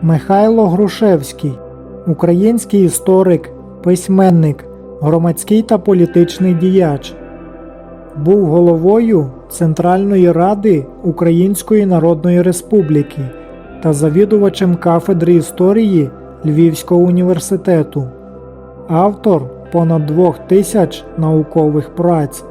Михайло Грушевський, український історик, письменник, громадський та політичний діяч. Був головою Центральної ради Української Народної Республіки та завідувачем кафедри історії Львівського університету, автор понад двох тисяч наукових праць.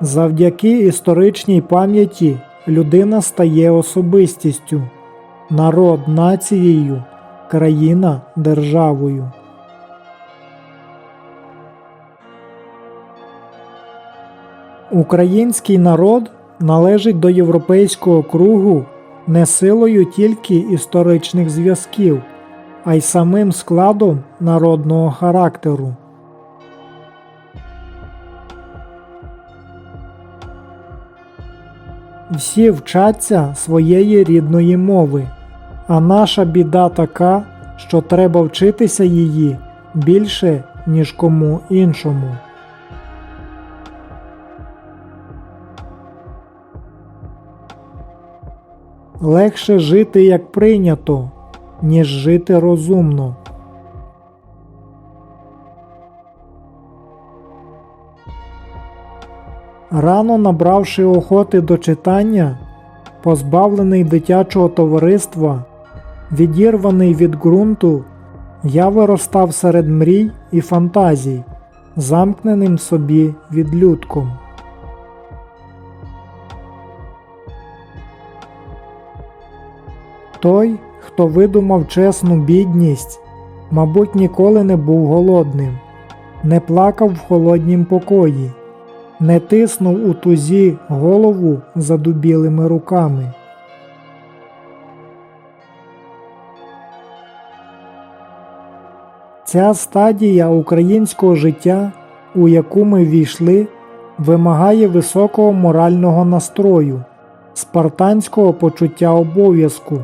Завдяки історичній пам'яті людина стає особистістю, народ нацією, країна державою. Український народ належить до європейського кругу не силою тільки історичних зв'язків, а й самим складом народного характеру. Всі вчаться своєї рідної мови, а наша біда така, що треба вчитися її більше, ніж кому іншому. Легше жити як прийнято, ніж жити розумно. Рано набравши охоти до читання, позбавлений дитячого товариства, відірваний від ґрунту, я виростав серед мрій і фантазій, замкненим собі відлюдком. Той, хто видумав чесну бідність, мабуть, ніколи не був голодним, не плакав в холоднім покої, не тиснув у тузі голову задубілими руками. Ця стадія українського життя, у яку ми війшли, вимагає високого морального настрою, спартанського почуття обов'язку,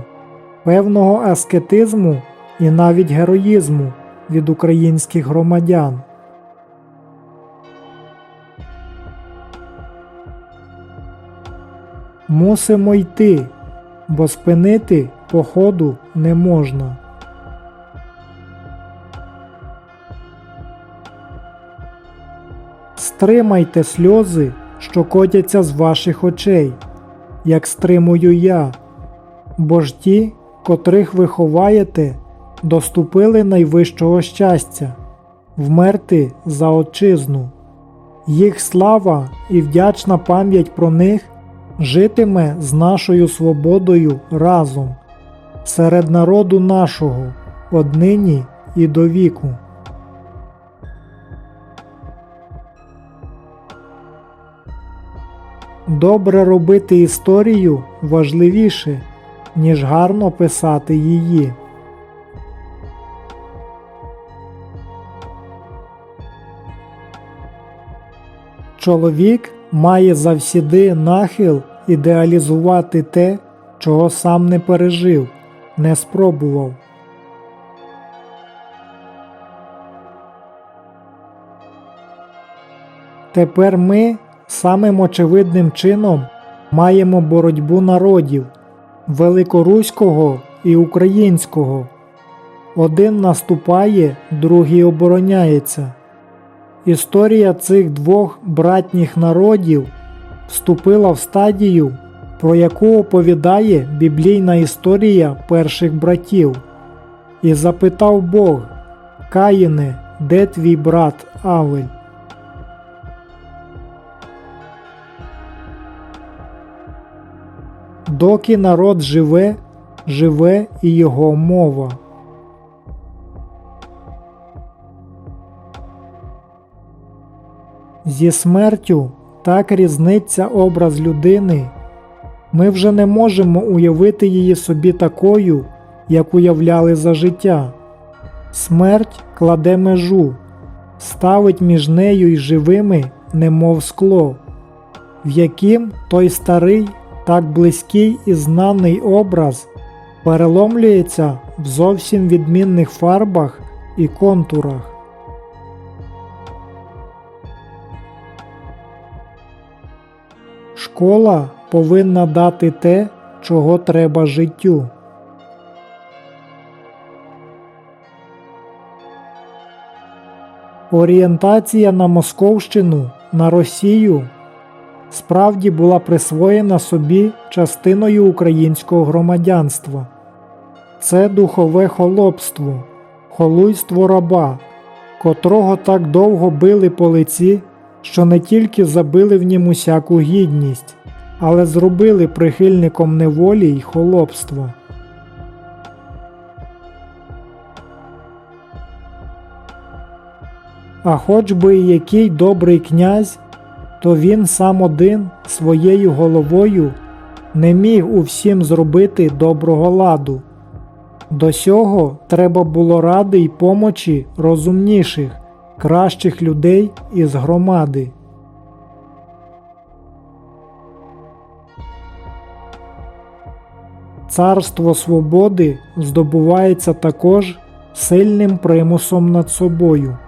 певного аскетизму і навіть героїзму від українських громадян. Мусимо йти, бо спинити походу не можна. Стримайте сльози, що котяться з ваших очей, як стримую я, бо ж ті, котрих ви ховаєте, доступили найвищого щастя вмерти за отчизну. Їх слава і вдячна пам'ять про них житиме з нашою свободою разом, серед народу нашого, однині і до віку. Добре робити історію важливіше, ніж гарно писати її. Чоловік має завсіди нахил ідеалізувати те, чого сам не пережив, не спробував. Тепер ми самим очевидним чином маємо боротьбу народів великоруського і українського. Один наступає, другий обороняється. Історія цих двох братніх народів вступила в стадію, про яку оповідає біблійна історія перших братів. І запитав Бог Каїне, де твій брат Авель? Доки народ живе, живе і його мова. Зі смертю так різниться образ людини. Ми вже не можемо уявити її собі такою, як уявляли за життя. Смерть кладе межу, ставить між нею і живими, немов скло, в яким той старий, так близький і знаний образ переломлюється в зовсім відмінних фарбах і контурах. Школа повинна дати те, чого треба життю. Орієнтація на Московщину, на Росію справді була присвоєна собі частиною українського громадянства. Це духове холопство, холуйство раба, котрого так довго били по лиці, що не тільки забили в нім усяку гідність, але зробили прихильником неволі й холопства. А хоч би і який добрий князь, то він сам один своєю головою не міг усім зробити доброго ладу. До сього треба було ради й помочі розумніших, кращих людей із громади. Царство свободи здобувається також сильним примусом над собою.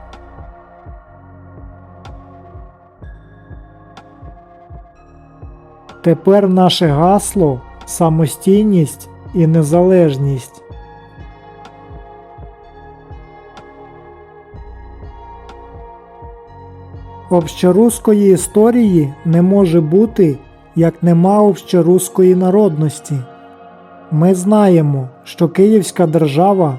Тепер наше гасло самостійність і незалежність. Общеруської історії не може бути, як нема общеруської народності. Ми знаємо, що Київська держава,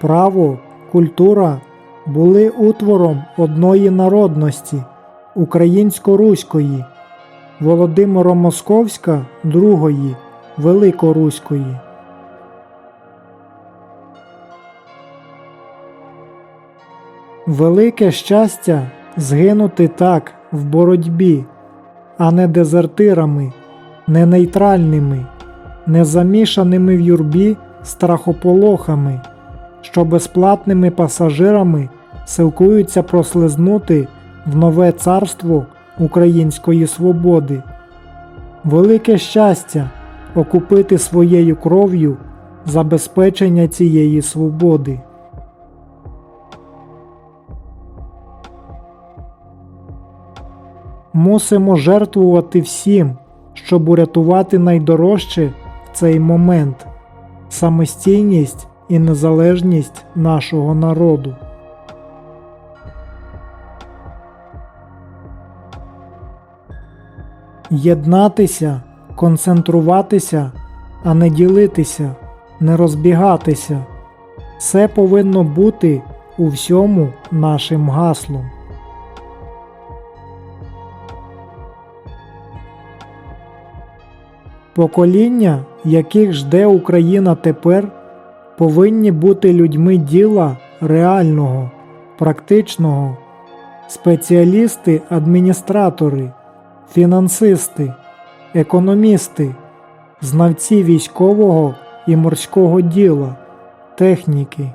право, культура були утвором одної народності українсько-руської, Володимира Московська другої, Великоруської. Велике щастя згинути так в боротьбі, а не дезертирами, не нейтральними, не замішаними в юрбі страхополохами, що безплатними пасажирами силкуються прослизнути в нове царство української свободи. Велике щастя окупити своєю кров'ю забезпечення цієї свободи. Мусимо жертвувати всім, щоб урятувати найдорожче в цей момент самостійність і незалежність нашого народу. Єднатися, концентруватися, а не ділитися, не розбігатися. Це повинно бути у всьому нашим гаслом. Покоління, яких жде Україна тепер, повинні бути людьми діла реального, практичного, спеціалісти, адміністратори, фінансисти, економісти, знавці військового і морського діла, техніки.